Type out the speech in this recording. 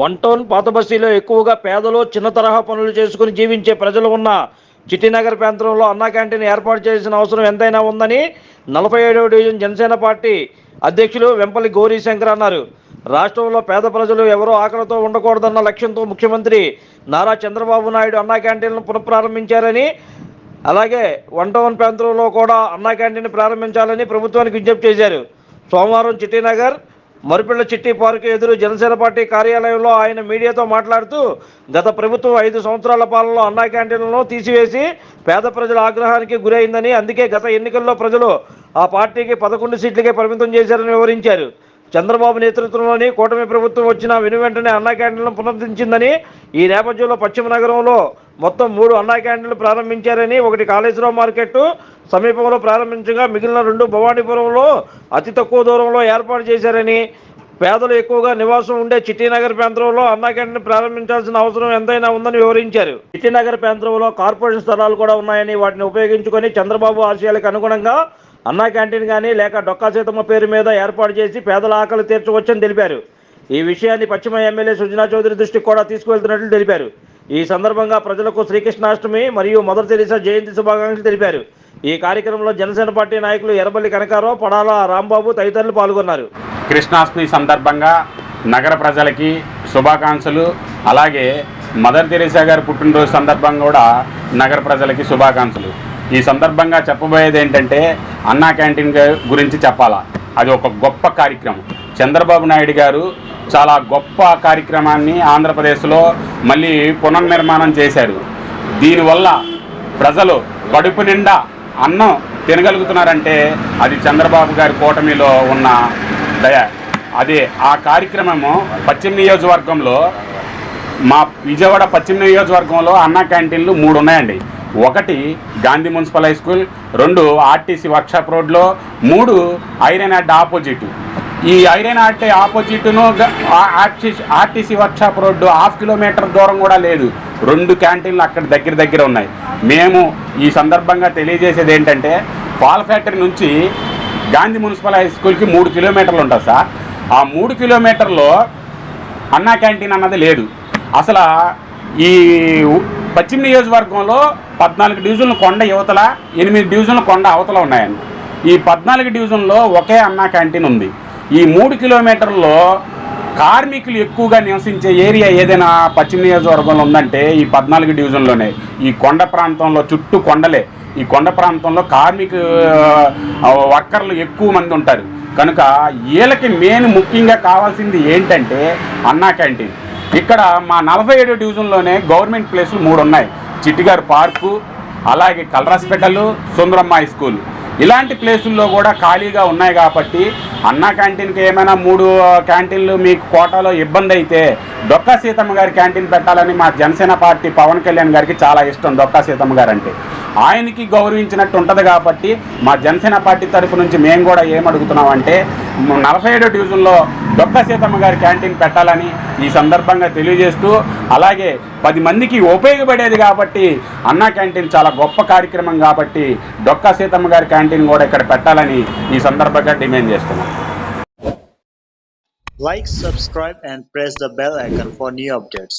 One town పాత బస్తీలో ఎక్కువగా పేదలు చిన్న తరహా పనులు చేసుకుని జీవించే ప్రజలు ఉన్న చిట్టినగర్ ప్రాంతంలో అన్నా క్యాంటీన్ ఏర్పాటు చేసిన అవసరం ఎంతైనా ఉందని నలభై ఏడవ డివిజన్ జనసేన పార్టీ అధ్యక్షులు వెంపల్లి గౌరీశంకర్ అన్నారు. రాష్ట్రంలో పేద ప్రజలు ఎవరో ఆకలితో ఉండకూడదన్న లక్ష్యంతో ముఖ్యమంత్రి నారా చంద్రబాబు నాయుడు అన్నా క్యాంటీన్లను పునఃప్రారంభించారని అలాగే వన్ టౌన్ ప్రాంతంలో కూడా అన్నా క్యాంటీన్ ప్రారంభించాలని ప్రభుత్వానికి విజ్ఞప్తి చేశారు. సోమవారం చిట్టినగర్ మరిపిళ్ళ చిట్టి పార్కు ఎదురు జనసేన పార్టీ కార్యాలయంలో ఆయన మీడియాతో మాట్లాడుతూ గత ప్రభుత్వం ఐదు సంవత్సరాల పాలనలో అన్నా క్యాంటీన్లను తీసివేసి పేద ప్రజల ఆగ్రహానికి గురైందని అందుకే గత ఎన్నికల్లో ప్రజలు ఆ పార్టీకి పదకొండు సీట్లకే పరిమితం చేశారని వివరించారు. చంద్రబాబు నేతృత్వంలోని కూటమి ప్రభుత్వం వచ్చిన వెను వెంటనే అన్నా క్యాంటీన్లను పునరుద్ధరించిందని ఈ నేపథ్యంలో పశ్చిమ నగరంలో మొత్తం మూడు అన్నా క్యాంటీన్లు ప్రారంభించారని ఒకటి కాళేశ్వరం మార్కెట్ సమీపంలో ప్రారంభించగా మిగిలిన రెండు భవానీపురంలో అతి తక్కువ దూరంలో ఏర్పాటు చేశారని పేదలు ఎక్కువగా నివాసం ఉండే చిట్టినగర్ ప్రాంతంలో అన్నా క్యాంటీన్ ప్రారంభించాల్సిన అవసరం ఎంతైనా ఉందని వివరించారు. చిట్టినగర్ ప్రాంతంలో కార్పొరేషన్ స్థలాలు కూడా ఉన్నాయని వాటిని ఉపయోగించుకొని చంద్రబాబు ఆశయాలకు అనుగుణంగా అన్నా క్యాంటీన్ కానీ లేక డొక్కా సీతమ్మ పేరు మీద ఏర్పాటు చేసి పేదల ఆకలి తీర్చవచ్చని తెలిపారు. ఈ విషయాన్ని పశ్చిమ ఎమ్మెల్యే సుజనా చౌదరి దృష్టికి కూడా తీసుకువెళ్తున్నట్లు తెలిపారు. ఈ సందర్భంగా ప్రజలకు శ్రీకృష్ణాష్టమి మరియు మదర్ తెరీసా జయంతి శుభాకాంక్షలు తెలిపారు. ఈ కార్యక్రమంలో జనసేన పార్టీ నాయకులు ఎర్రబల్లి కనకారావు పడాల రాంబాబు తదితరులు పాల్గొన్నారు. కృష్ణాష్టమి సందర్భంగా నగర ప్రజలకి శుభాకాంక్షలు అలాగే మదర్ తెరీసా గారి పుట్టినరోజు సందర్భంగా కూడా నగర ప్రజలకి శుభాకాంక్షలు. ఈ సందర్భంగా చెప్పబోయేది ఏంటంటే అన్నా క్యాంటీన్ గురించి చెప్పాలా? అది ఒక గొప్ప కార్యక్రమం. చంద్రబాబు నాయుడు గారు చాలా గొప్ప కార్యక్రమాన్ని ఆంధ్రప్రదేశ్లో మళ్ళీ పునర్నిర్మాణం చేశారు. దీనివల్ల ప్రజలు కడుపు నిండా అన్నం తినగలుగుతున్నారంటే అది చంద్రబాబు గారి కూటమిలో ఉన్న దయ. అదే ఆ కార్యక్రమము పశ్చిమ నియోజకవర్గంలో మా విజయవాడ పశ్చిమ నియోజకవర్గంలో అన్న క్యాంటీన్లు మూడు ఉన్నాయండి. ఒకటి గాంధీ మున్సిపల్ హై స్కూల్ రెండు ఆర్టీసీ వర్క్షాప్ రోడ్లో మూడు ఐరన్ అడ్డ ఆపోజిట్. ఈ iron RT ఆపోజిట్ను RTC RTC workshop road half kilometre దూరం కూడా లేదు. రెండు క్యాంటీన్లు అక్కడ దగ్గర దగ్గర ఉన్నాయి. మేము ఈ సందర్భంగా తెలియజేసేది ఏంటంటే పాల ఫ్యాక్టరీ నుంచి గాంధీ మున్సిపల్ హై స్కూల్కి మూడు కిలోమీటర్లు ఉంటుంది సార్. ఆ మూడు కిలోమీటర్లో అన్నా క్యాంటీన్ అన్నది లేదు. అసలు ఈ పశ్చిమ నియోజకవర్గంలో పద్నాలుగు డివిజన్లు కొండ యువతల ఎనిమిది డివిజన్లు కొండ అవతల ఉన్నాయండి ఈ పద్నాలుగు డివిజన్లో ఒకే అన్నా క్యాంటీన్ ఉంది. ఈ మూడు కిలోమీటర్లో కార్మికులు ఎక్కువగా నివసించే ఏరియా ఏదైనా పశ్చిమ నియోజకవర్గంలో ఉందంటే ఈ పద్నాలుగు డివిజన్లోనే. ఈ కొండ ప్రాంతంలో చుట్టూ కొండలే. ఈ కొండ ప్రాంతంలో కార్మిక వర్కర్లు ఎక్కువ మంది ఉంటారు. కనుక వీళ్ళకి మెయిన్ ముఖ్యంగా కావాల్సింది ఏంటంటే అన్నా క్యాంటీన్. ఇక్కడ మా నలభై ఏడు డివిజన్లోనే గవర్నమెంట్ ప్లేసులు మూడు ఉన్నాయి చిట్టిగారు పార్కు అలాగే కలరాస్పేటలు సుందరమ్మ హై స్కూల్. ఇలాంటి ప్లేసుల్లో కూడా ఖాళీగా ఉన్నాయి కాబట్టి అన్నా క్యాంటీన్కి ఏమైనా మూడు క్యాంటీన్లు మీకు కోటాలో ఇబ్బంది అయితే డొక్కా సీతమ్మ గారి క్యాంటీన్ పెట్టాలని మా జనసేన పార్టీ పవన్ కళ్యాణ్ గారికి చాలా ఇష్టం డొక్కా సీతమ్మ గారు అంటే ఆయనకి గౌరవించినట్టు ఉంటుంది కాబట్టి మా జనసేన పార్టీ తరపు నుంచి మేము కూడా ఏమడుగుతున్నామంటే నలభై ఏడో డివిజన్లో దొక్క సీతమ్మ గారి క్యాంటీన్ పెట్టాలని ఈ సందర్భంగా తెలియజేస్తూ అలాగే పది మందికి ఉపయోగపడేది కాబట్టి అన్నా క్యాంటీన్ చాలా గొప్ప కార్యక్రమం కాబట్టి డొక్క సీతమ్మ గారి క్యాంటీన్ కూడా ఇక్కడ పెట్టాలని ఈ సందర్భంగా డిమాండ్ చేస్తున్నాం Like, subscribe, and press the bell icon for new updates.